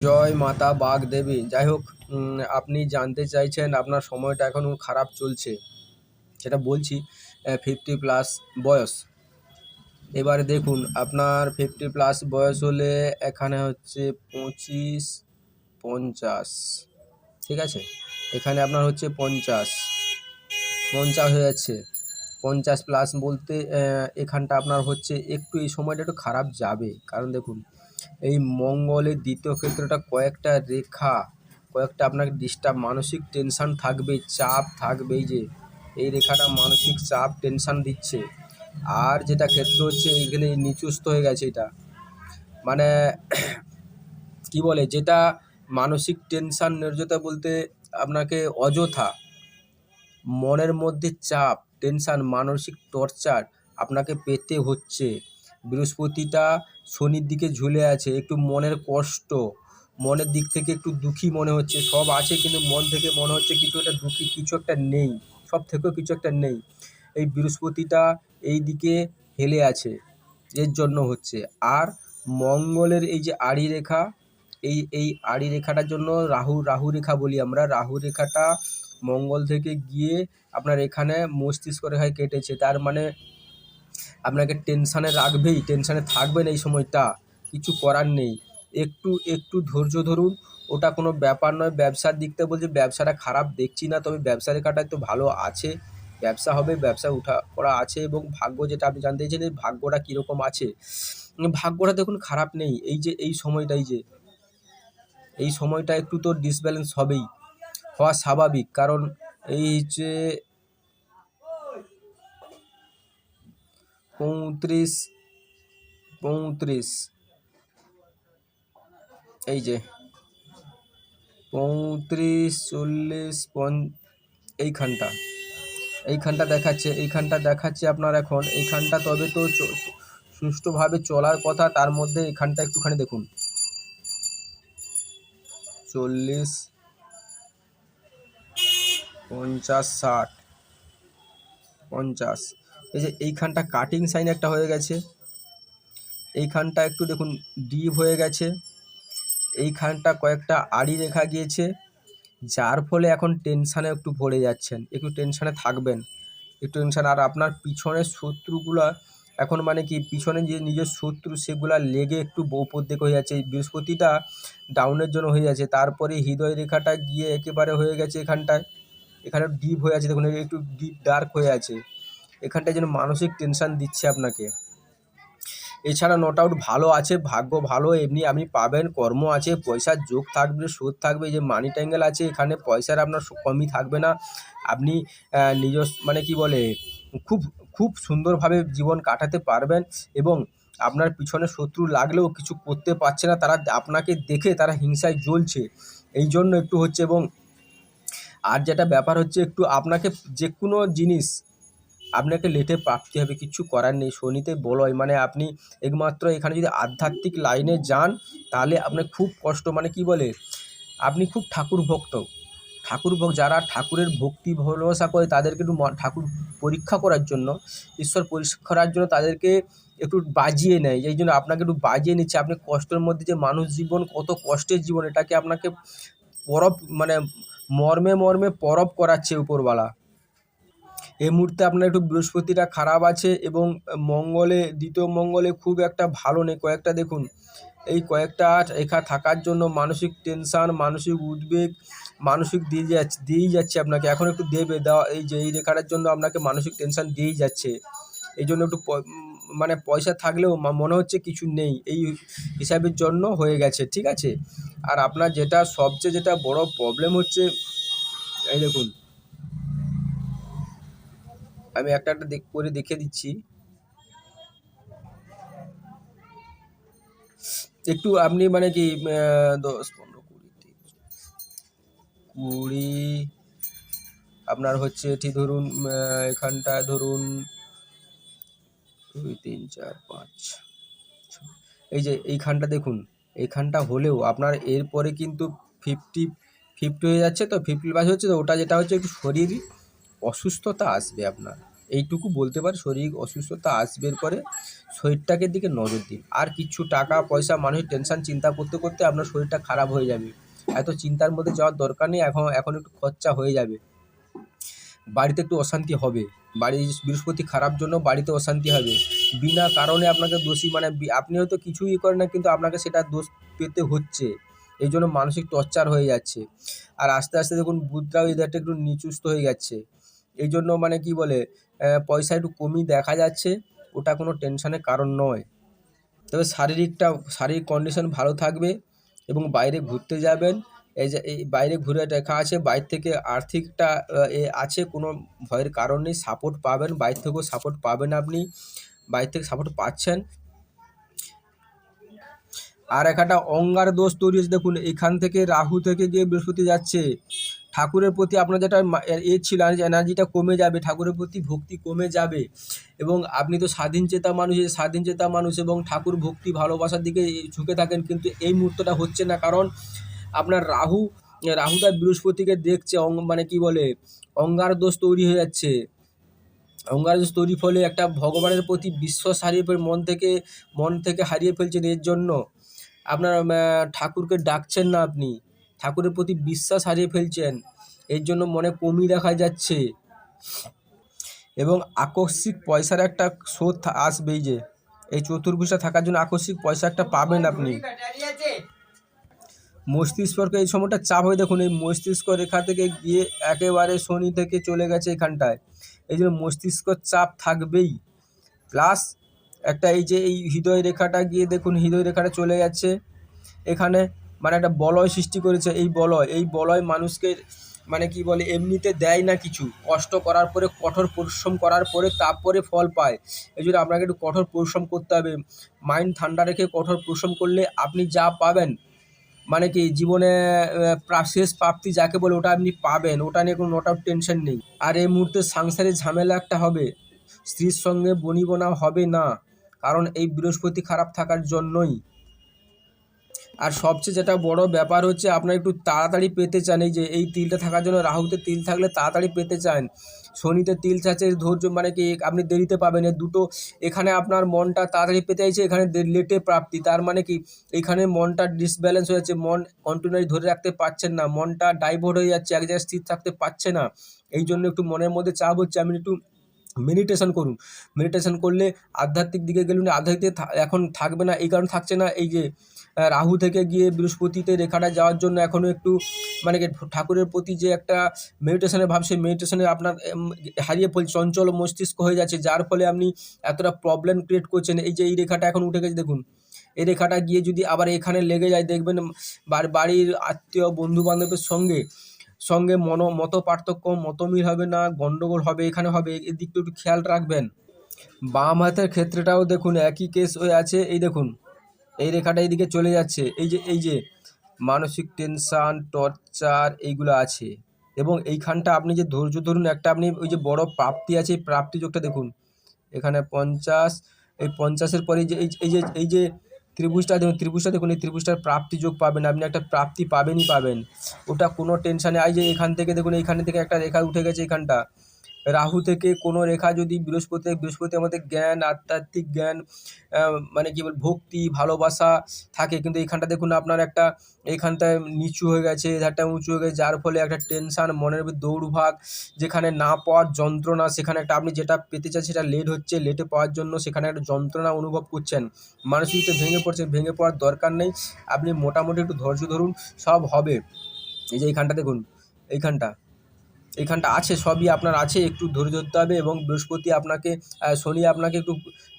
জয় মাতা বাগ দেবী। যাই হোক আপনি জানতে চাইছেন আপনার সময়টা এখন খারাপ চলছে, সেটা বলছি ফিফটি প্লাস বয়স। এবারে দেখুন, আপনার ফিফটি প্লাস বয়স হলে এখানে হচ্ছে পঁচিশ, পঞ্চাশ, ঠিক আছে? এখানে আপনার হচ্ছে পঞ্চাশ পঞ্চাশ হয়ে যাচ্ছে। পঞ্চাশ প্লাস বলতে এখানটা আপনার হচ্ছে একটু এই সময়টা একটু খারাপ যাবে। কারণ দেখুন এই মঙ্গলের দ্বিতীয় ক্ষেত্রটা কয়েকটা রেখা, কয়েকটা আপনাকে ডিস্টার্ব মানসিক টেনশন থাকবে, চাপ থাকবে যে, এই রেখাটা মানসিক চাপ টেনশান দিচ্ছে। আর যেটা ক্ষেত্র হচ্ছে এইখানে নিচুস্থ হয়ে গেছে এটা। মানে কি বলে, যেটা মানসিক টেনশান নির্জতা বলতে আপনাকে অযথা, মনের মধ্যে চাপ টেনশান মানসিক টর্চার আপনাকে পেতে হচ্ছে। বৃহস্পতিটা শনির দিকে ঝুলে আছে, একটু মনের কষ্ট, মনের দিক থেকে একটু দুঃখী মনে হচ্ছে, সব আছে কিন্তু মন থেকে মনে হচ্ছে কিছু একটা দুঃখী, কিছু একটা নেই, সব থেকেও কিছু একটা নেই। এই বৃহস্পতিটা এই দিকে হেলে আছে, এর জন্য হচ্ছে। আর মঙ্গলের এই যে আড়ি রেখা এই এই আড়ি রেখাটার জন্য রাহু রাহু রেখা বলি আমরা, রাহু রেখাটা মঙ্গল থেকে গিয়ে আপনার এখানে মস্তিষ্ক রেখায় কেটেছে, তার মানে আপনাকে টেনশানে রাখবেই, টেনশানে থাকবেন এই সময়টা, কিছু করার নেই। একটু একটু ধৈর্য ধরুন, ওটা কোনো ব্যাপার নয়, ব্যবসার দিক থেকে বলছি ব্যবসাটা খারাপ দেখছি না, তবে ব্যবসা রেখাটায় তো ভালো আছে। ব্যবসা হবে, ব্যবসা উঠা, করা আছে এবং ভাগ্য যেটা আপনি জানতে চাইছেন এই ভাগ্যটা কীরকম আছে। ভাগ্যটা দেখুন খারাপ নেই, এই যে, এই সময়টাই যে। এই সময়টা একটু তো ডিসব্যালেন্স হবেই, হওয়া স্বাভাবিক, কারণ এই যে পঁয়ত্রিশ পঁয়ত্রিশ। এই যে, পঁয়ত্রিশ, চল্লিশ পঞ্চ এইখানটা। এইখানটা দেখাচ্ছে এইখানটা দেখাচ্ছে আপনার এখন। এইখানটা তবে তো সুষ্ঠুভাবে চলার কথা, তার মধ্যে এখানটা একটুখানি দেখুন। চল্লিশ, পঞ্চাশ, ষাট, পঞ্চাশ। এই যে এইখানটা কাটিং সাইন একটা হয়ে গেছে। এইখানটা একটু দেখুন ডিপ হয়ে গেছে। এইখানটা কয়েকটা আড়ি রেখা গিয়েছে। যার ফলে এখন টেনশানে একটু ভরে যাচ্ছেন, একটু টেনশানে থাকবেন। একটু টেনশান আর আপনার পিছনের শত্রুগুলা এখন মানে কি, পিছনে যে নিজের শত্রু সেগুলা লেগে একটু উপর দিকে হয়ে যাচ্ছে। বৃহস্পতিটা ডাউনের জন্য হয়ে যাচ্ছে। তারপরে হৃদয় রেখাটা গিয়ে একেবারে হয়ে গেছে এখানটায়। এখানে ডিপ হয়ে আছে। দেখুন একটু ডিপ ডার্ক হয়ে আছে। এখানটায় যেন মানসিক টেনশন দিচ্ছে আপনাকে। এছাড়া নট আউট ভালো আছে, ভাগ্য ভালো, এমনি আপনি পাবেন, কর্ম আছে, পয়সার যোগ থাকবে সুদ থাকবে যে মানি ট্যাঙ্গেল আছে, এখানে পয়সার আপনার কমই থাকবে না। আপনি নিজস্ব মানে কি বলে, খুব খুব সুন্দরভাবে জীবন কাটাতে পারবেন এবং আপনার পিছনে শত্রু লাগলেও কিছু করতে পারছে না, তারা আপনাকে দেখে তারা হিংসায় জ্বলছে। এই জন্য একটু হচ্ছে এবং আর যেটা ব্যাপার হচ্ছে একটু আপনাকে যে কোনো জিনিস আপনাকে লেটে প্রাপ্তি হবে, কিছু করার নেই। শনিতে বলয় মানে আপনি একমাত্র এখানে যদি আধ্যাত্মিক লাইনে যান, তাহলে আপনার খুব কষ্ট মানে কি বলে, আপনি খুব ঠাকুর ভক্ত। ঠাকুর ভক্ত, যারা ঠাকুরের ভক্তি ভালোবাসা করে, তাদেরকে একটু ঠাকুর পরীক্ষা করার জন্য, ঈশ্বর পরীক্ষা করার জন্য তাদেরকে একটু বাজিয়ে নেয়। এই জন্য আপনাকে একটু বাজিয়ে নিচ্ছে। আপনি কষ্টের মধ্যে যে মানুষ জীবন, কত কষ্টের জীবন, এটাকে আপনাকে পরব মানে মর্মে মর্মে পরব করাচ্ছে উপরওয়ালা। এই মুহূর্তে আপনার একটু বৃহস্পতিটা খারাপ আছে এবং মঙ্গলে, দ্বিতীয় মঙ্গলে খুব একটা ভালো নেই। কয়েকটা দেখুন, এই কয়েকটা রেখা থাকার জন্য মানসিক টেনশান মানসিক উদ্বেগ, মানসিক দিয়ে যাচ্ছে দিয়েই যাচ্ছে আপনাকে। এখন একটু দেবে, দেওয়া, এই যে, এই রেখাটার জন্য আপনাকে মানসিক টেনশান দিয়েই যাচ্ছে। এই জন্য একটু মানে পয়সা থাকলেও মনে হচ্ছে কিছু নেই। এই হিসাবের জন্য হয়ে গেছে, ঠিক আছে? আর আপনার যেটা সবচেয়ে যেটা বড় প্রবলেম হচ্ছে, এই দেখুন আমি একটা একটা দেখ করে দেখে দিচ্ছি। একটু আপনি মানে কি দশ পনেরো কুড়ি কুড়ি আপনার হচ্ছে এটি ধরুন আহ, এখানটায় ধরুন দুই তিন চার পাঁচ এই যে এইখানটা দেখুন এইখানটা হলেও আপনার এরপরে কিন্তু ফিফটি ফিফটি হয়ে যাচ্ছে তো ফিফটি পাস হচ্ছে তো ওটা যেটা হচ্ছে একটু শরীর অসুস্থতা আসবে আপনার। এইটুকু বলতে পারে শরীর অসুস্থতা আসবে পরে শরীরটাকে দিকে নজর দিন। আর কিছু টাকা, পয়সা, মানুষের টেনশন চিন্তা করতে করতে আপনার শরীরটা খারাপ হয়ে যাবে। এত চিন্তার মধ্যে যাওয়ার দরকার নেই, এখন এখন একটু খরচা হয়ে যাবে। বাড়িতে একটু অশান্তি হবে। বাড়ি বৃহস্পতি খারাপ জন্য বাড়িতে অশান্তি হবে। বিনা কারণে আপনাকে দোষী মানে আপনি হয়তো কিছুই করেন না, কিন্তু আপনাকে সেটা দোষ পেতে হচ্ছে। এই জন্য মানসিক টর্চার হয়ে যাচ্ছে। আর আস্তে আস্তে দেখুন বুধরাও এদেরটা একটু নিচুস্ত হয়ে যাচ্ছে এই জন্য মানে কি বলে পয়সা একটু কমই দেখা যাচ্ছে। ওটা কোনো টেনশনের কারণ নয়। তবে শারীরিকটা, শারীরিক কন্ডিশন ভালো থাকবে এবং বাইরে ঘুরতে যাবেন। এই যে, এই বাইরে ঘুরে দেখা আছে, বাইরে থেকে আর্থিকটা এ আছে, কোনো ভয়ের কারণ নেই। সাপোর্ট পাবেন, বাইরে থেকেও সাপোর্ট পাবেন আপনি। বাইরে থেকে সাপোর্ট পাচ্ছেন। আর একটা অঙ্গার দোষ তৈরি হয়েছে। দেখুন, এখান থেকে রাহু থেকে গিয়ে বৃহস্পতি যাচ্ছে। ঠাকুরের প্রতি আপনার যেটা এ ছিল এনার্জিটা কমে যাবে, ঠাকুরের প্রতি ভক্তি কমে যাবে। এবং আপনি তো স্বাধীন চেতা মানুষ স্বাধীন চেতা মানুষ এবং ঠাকুর ভক্তি, ভালোবাসার দিকে ঝুঁকে থাকেন, কিন্তু এই মুহূর্তটা হচ্ছে না। কারণ আপনার রাহু রাহুটা বৃহস্পতিকে দেখছে অঙ্গ মানে কি বলে, অঙ্গার দোষ তৈরি হয়ে যাচ্ছে। অঙ্গার দোষ তৈরির ফলে একটা ভগবানের প্রতি বিশ্বাস হারিয়ে ফেল, মন থেকে মন থেকে হারিয়ে ফেলছেন। এর জন্য আপনার ঠাকুরকে ডাকছেন না আপনি। ঠাকুরের প্রতি বিশ্বাস হারিয়ে ফেলছেন। এর জন্য মনে কমই দেখা যাচ্ছে। এবং আকস্মিক পয়সার একটা স্রোত আসবেই যে। এই চতুর্ভুজটা থাকার জন্য আকস্মিক পয়সা একটা পাবেন আপনি। মস্তিষ্ককে এই সময়টা চাপ হয়ে দেখুন, এই মস্তিষ্ক রেখা থেকে গিয়ে একেবারে শনি থেকে চলে গেছে এখানটায়। এই জন্য মস্তিষ্ক চাপ থাকবেই। প্লাস একটা এই যে এই হৃদয় রেখাটা গিয়ে দেখুন, হৃদয় রেখাটা চলে যাচ্ছে এখানে মানে একটা বলয় সৃষ্টি করেছে এই বলয়। এই বলয় মানুষকে মানে কি বলে, এমনিতে দেয় না কিছু। কষ্ট করার পরে, কঠোর পরিশ্রম করার পরে তারপরে ফল পায়। এই জন্য আপনাকে একটু কঠোর পরিশ্রম করতে হবে। মাইন্ড ঠান্ডা রেখে কঠোর পরিশ্রম করলে আপনি যা পাবেন মানে কি জীবনে শেষ প্রাপ্তি যাকে বলে ওটা আপনি পাবেন। ওটা নিয়ে কোনো নোট টেনশন নেই। আর এই মুহূর্তে সাংসারিক ঝামেলা একটা হবে। স্ত্রীর সঙ্গে বনিবনা হবে না। কারণ এই বৃহস্পতি খারাপ থাকার জন্যই। আর সবচেয়ে যেটা বড় ব্যাপার হচ্ছে আপনার একটু তাড়াতাড়ি পেতে চান, এই যে এই তিলটা থাকার জন্য রাহুতে তিল থাকলে তাড়াতাড়ি পেতে চান। শনিতে তিল চাচ্ছে ধৈর্য মানে কি আপনি দেরিতে পাবেন। এর দুটো, এখানে আপনার মনটা তাড়াতাড়ি পেতে চাইছে, এখানে লেটে প্রাপ্তি। তার মানে কি, এখানে মনটা ডিসব্যালেন্স হয়ে যাচ্ছে, মন কন্টিনিউয়ালি ধরে রাখতে পারছেন না, মনটা ডাইভার্ট হয়ে যাচ্ছে, এক জায়গায় স্থির থাকতে পারছে না। এই জন্য একটু মনের মধ্যে চাপ হচ্ছে আমি একটু মেডিটেশন করুন। মেডিটেশন করলে আধ্যাত্মিক দিকে গেলুন আধ্যাত্মিক এখন থাকবে না, এই কারণে থাকছে না, এই যে রাহু থেকে গিয়ে বৃহস্পতিতে রেখাটা যাওয়ার জন্য এখনও একটু মানে ঠাকুরের প্রতি যে একটা মেডিটেশনের ভাব, সেই মেডিটেশনে আপনার হারিয়ে ফেলছে, চঞ্চল মস্তিষ্ক হয়ে যাচ্ছে, যার ফলে আপনি এতটা প্রবলেম ক্রিয়েট করছেন। এই যে এই রেখাটা এখন উঠে গেছে, দেখুন, এই রেখাটা গিয়ে যদি আবার এখানে লেগে যায়, দেখবেন বাড়ির আত্মীয় বন্ধু বান্ধবের সঙ্গে সঙ্গে মন, মত পার্থক্য, মতমিল হবে না, গন্ডগোল হবে, এখানে হবে এই দিকটা একটু খেয়াল রাখবেন। বাম হাতের ক্ষেত্রেটাও দেখুন, একই কেস হয়ে আছে, এই দেখুন এই রেখাটা এইদিকে চলে যাচ্ছে। এই যে এই যে মানসিক টেনশান টর্চার এইগুলো আছে। এবং এইখানটা আপনি যে ধৈর্য ধরুন, একটা আপনি ওই যে বড় প্রাপ্তি আছে, এই প্রাপ্তি যোগটা দেখুন। এখানে পঞ্চাশ, এই পঞ্চাশের পরে যে, এই যে- এই যে ত্রিভুজটা দেখুন ত্রিভুজটা দেখুন, এই ত্রিভুজটার প্রাপ্তি যোগ পাবেন। আপনি একটা প্রাপ্তি পাবেনই পাবেন। ওটা কোনো টেনশানে এই যে এখান থেকে দেখুন, এইখান থেকে একটা রেখা উঠে গেছে এখানটা রাহু থেকে কোনো রেখা যদি বৃহস্পতি বৃহস্পতি আমাদের জ্ঞান, আধ্যাত্মিক জ্ঞান মানে কি বল, ভক্তি, ভালোবাসা থাকে। কিন্তু এইখানটা দেখুন আপনার একটা, এইখানটায় নিচু হয়ে গেছে, এধারটা উঁচু হয়ে গেছে, যার ফলে একটা টেনশান মনের দৌড়ভাগ, যেখানে না পাওয়ার যন্ত্রণা, সেখানে একটা আপনি যেটা পেতে চান সেটা লেট হচ্ছে লেটে পাওয়ার জন্য সেখানে একটা যন্ত্রণা অনুভব করছেন। মানসিকতে ভেঙে পড়ছে, ভেঙে পড়ার দরকার নেই। আপনি মোটামুটি একটু ধৈর্য ধরুন, সব হবে। এই যে এইখানটা দেখুন, এইখানটা। এইখানটা আছে, সবই আপনার আছে, একটু ধৈর্য ধরতে হবে এবং বৃহস্পতি আপনাকে শনি আপনাকে একটু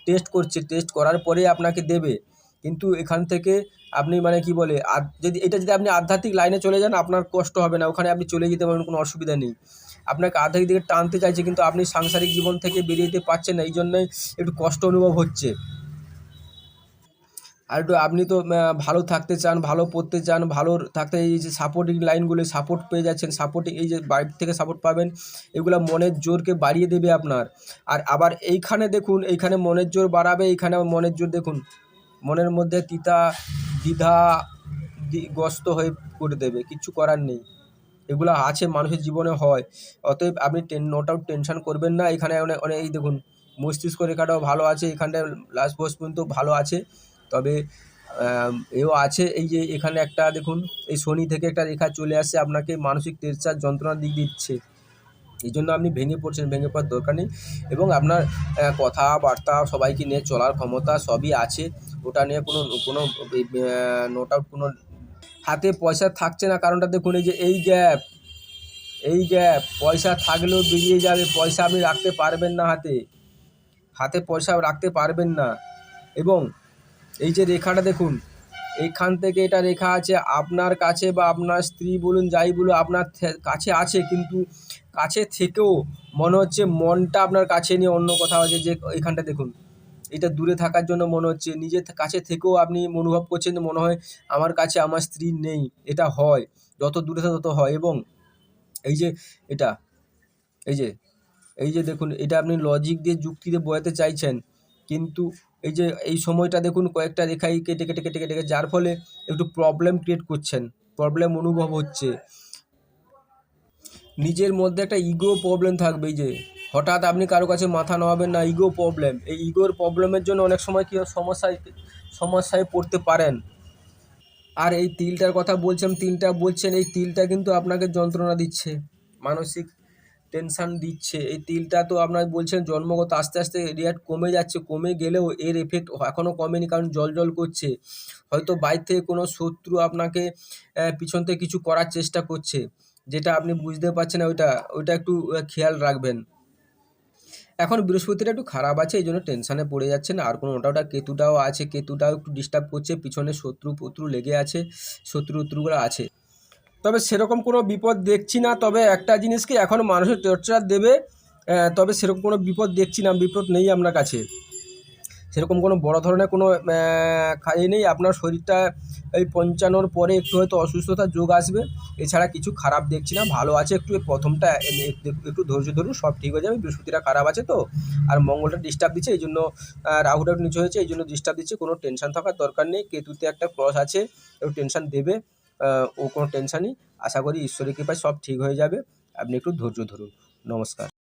টেস্ট করছে টেস্ট করার পরে আপনাকে দেবে। কিন্তু এখান থেকে আপনি মানে কি বলে আদ- যদি এটা যদি আপনি আধ্যাত্মিক লাইনে চলে যান, আপনার কষ্ট হবে না, ওখানে আপনি চলে যেতে পারবেন, কোনো অসুবিধা নেই। আপনাকে আধ্যাত্মিক দিকে টানতে চাইছে, কিন্তু আপনি সাংসারিক জীবন থেকে বেরিয়ে যেতে পারছেন না, এই জন্যই একটু কষ্ট অনুভব হচ্ছে। আর একটু আপনি তো ভালো থাকতে চান, ভালো পড়তে চান, ভালো থাকতে এই যে সাপোর্টিং লাইনগুলো সাপোর্ট পেয়ে যাচ্ছেন সাপোর্টিং এই যে বাইরে থেকে সাপোর্ট পাবেন, এগুলো মনের জোরকে বাড়িয়ে দেবে আপনার। আর আবার এইখানে দেখুন, এইখানে মনের জোর বাড়াবে, এইখানে মনের জোর দেখুন, মনের মধ্যে তিতা, দ্বিধা গ্রস্ত হয়ে করে দেবে, কিছু করার নেই। এগুলো আছে, মানুষের জীবনে হয়। অতএব আপনি নোট আউট টেনশন করবেন না, এখানে অনেক অনেক, এই দেখুন, মস্তিষ্ক রেখাটাও ভালো আছে, এখানটায় লাস্ট বস পর্যন্ত ভালো আছে। তবে এও আছে এই যে এখানে একটা, দেখুন, এই শনি থেকে একটা রেখা চলে আসছে আপনাকে মানসিক টেনশন যন্ত্রণার দিক দিচ্ছে। এই জন্য আপনি ভেঙে পড়ছেন, ভেঙে পড়ার দরকার নেই এবং আপনার কথাবার্তা সবাইকে নিয়ে চলার ক্ষমতা সবই আছে। ওটা নিয়ে কোনো কোনো নোট আউট, কোনো হাতে পয়সা থাকছে না। কারণটা দেখুন, এই যে এই গ্যাপ এই গ্যাপ, পয়সা থাকলেও বেরিয়ে যাবে, পয়সা আপনি রাখতে পারবেন না হাতে। হাতে পয়সা রাখতে পারবেন না। এবং এই যে রেখাটা দেখুন, এইখান থেকে এটা রেখা আছে, আপনার কাছে বা আপনার স্ত্রী বলুন, যাই বলুন, আপনার কাছে আছে, কিন্তু কাছে থেকেও মনে হচ্ছে মনটা আপনার কাছে নিয়ে অন্য কোথাও আছে, যে এখানটা দেখুন। এটা দূরে থাকার জন্য মনে হচ্ছে, নিজের কাছে থেকেও আপনি অনুভব করছেন মনে হয় আমার কাছে আমার স্ত্রী নেই, এটা হয়, যত দূরে থাকে তত হয়, এবং এই যে এটা, এই যে এই যে দেখুন, এটা আপনি লজিক দিয়ে যুক্তি দিয়ে বোঝাতে চাইছেন, কিন্তু এই যে এই সময়টা দেখুন, কয়েকটা রেখাই কেটে কেটে কেটে কেটে, যার ফলে একটু প্রবলেম ক্রিয়েট করছেন প্রবলেম অনুভব হচ্ছে। নিজের মধ্যে একটা ইগো প্রবলেম থাকবে এই যে, হঠাৎ আপনি কারও কাছে মাথা নোয়াবেন না ইগো প্রবলেম এই ইগোর প্রবলেমের জন্য অনেক সময় কী সমস্যায় সমস্যায় পড়তে পারেন। আর এই তিলটার কথা বলছেন, তিলটা বলছেন, এই তিলটা কিন্তু আপনাকে যন্ত্রণা দিচ্ছে, মানসিক টেনশন দিচ্ছে। এই তিলটা তো আপনার বলছেন জন্মগত আস্তে আস্তে রিয়াক্ট কমে যাচ্ছে, কমে গেলেও এর এফেক্ট এখনও কমেনি কারণ জল জল করছে। হয়তো বাইরে থেকে কোনো শত্রু আপনাকে পিছন থেকে কিছু করার চেষ্টা করছে। যেটা আপনি বুঝতে পারছেন না, ওইটা ওইটা একটু খেয়াল রাখবেন। এখন বৃহস্পতিটা একটু খারাপ আছে, এই জন্য টেনশানে পড়ে যাচ্ছেন। আর কোনো ওটা ওটা কেতুটাও আছে, কেতুটাও একটু ডিস্টার্ব করছে, পিছনে শত্রু পত্রু লেগে আছে শত্রু উত্রুগুলো আছে। তবে সেরকম কোনো বিপদ দেখছি না, তবে একটা জিনিস কি এখন মানুষের টর্চার দেবে তবে সেরকম কোনো বিপদ দেখছি না, বিপদ নেই আপনার কাছে। সেরকম কোনো বড় ধরনের কোনো খাই নেই, আপনার শরীরটা এই পঞ্চান্নর পরে একটু হয়তো অসুস্থতার যোগ আসবে, এছাড়া কিছু খারাপ দেখছি না, ভালো আছে একটু প্রথমটা একটু- ধৈর্য ধরুন, সব ঠিক হয়ে যাবে বৃহস্পতিটা খারাপ আছে তো, আর মঙ্গলটা ডিস্টার্ব দিচ্ছে, এই জন্য রাহুটা নিচে হয়েছে, এই জন্য ডিস্টার্ব দিচ্ছে, কোনো টেনশন থাকার দরকার নেই, কেতুতে একটা ক্রস আছে, একটু টেনশন দেবে ও কোনো টেনশান নেই। আশা করি ঈশ্বরের কৃপায় সব ঠিক হয়ে যাবে। আপনি একটু ধৈর্য ধরুন। নমস্কার।